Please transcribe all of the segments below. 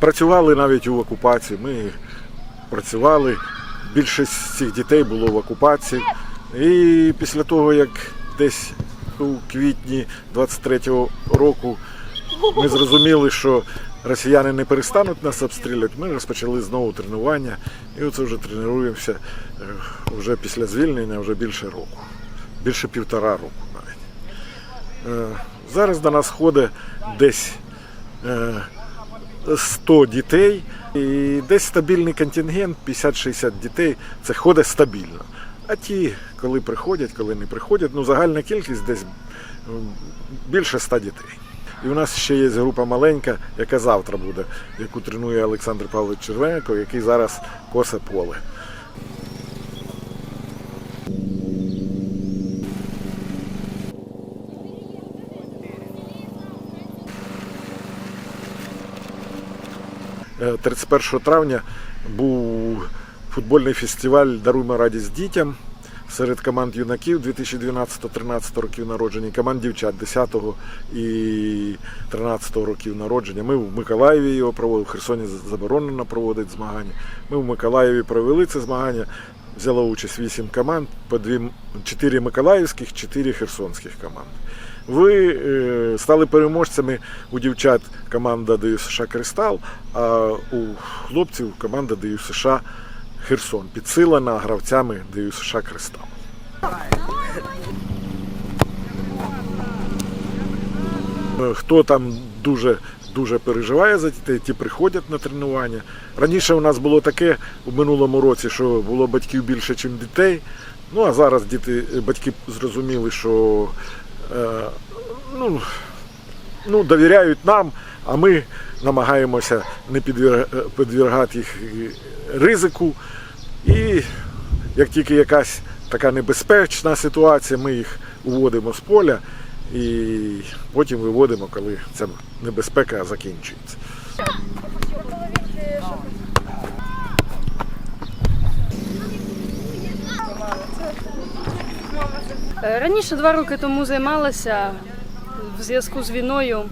Працювали навіть у окупації. Ми працювали. Більшість цих дітей було в окупації. І після того, як десь у квітні 23-го року ми зрозуміли, що росіяни не перестануть нас обстрілювати, ми розпочали знову тренування. І оце вже тренуємося е, вже після звільнення, вже більше року, більше півтора року навіть. Е, Зараз до нас ходить десь е, 100 дітей і десь стабільний контингент 50-60 дітей. Це ходить стабільно. А ті, коли приходять, коли не приходять, ну загальна кількість десь більше 100 дітей. І у нас ще є група маленька, яка завтра буде, яку тренує Олександр Павлович Червенко, який зараз косе поле. 31 травня був футбольний фестиваль Даруємо радість дітям серед команд юнаків 2012-13 років народження, команд дівчат 10 і 13 років народження. Ми в Миколаєві його проводили, в Херсоні заборонено проводити змагання. Ми в Миколаєві провели це змагання. Взяло участь 8 команд, по 2, 4 миколаївських, 4 херсонських команд. Ви е, стали переможцями у дівчат команда ДЮСШ США Кристал, а у хлопців команда ДЮСШ США Херсон, підсилена гравцями ДЮСШ США Кристал. Е, Хто там дуже дуже переживає за дітей, ті приходять на тренування. Раніше у нас було таке у минулому році, що було батьків більше, ніж дітей. Ну а зараз діти, батьки зрозуміли, що ну, ну, довіряють нам, а ми намагаємося не підвір- підвергати їх ризику. І як тільки якась така небезпечна ситуація, ми їх уводимо з поля і потім виводимо, коли ця небезпека закінчується. Раніше два роки тому займалася в зв'язку з війною,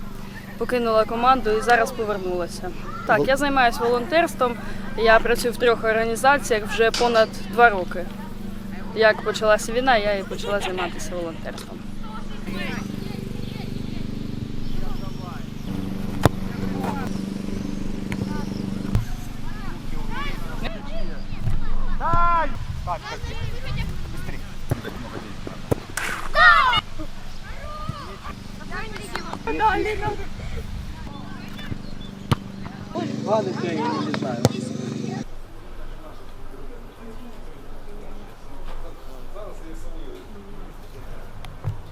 покинула команду і зараз повернулася. Так, я займаюся волонтерством. Я працюю в трьох організаціях вже понад два роки. Як почалася війна, я і почала займатися волонтерством. Гадить я її не знаю.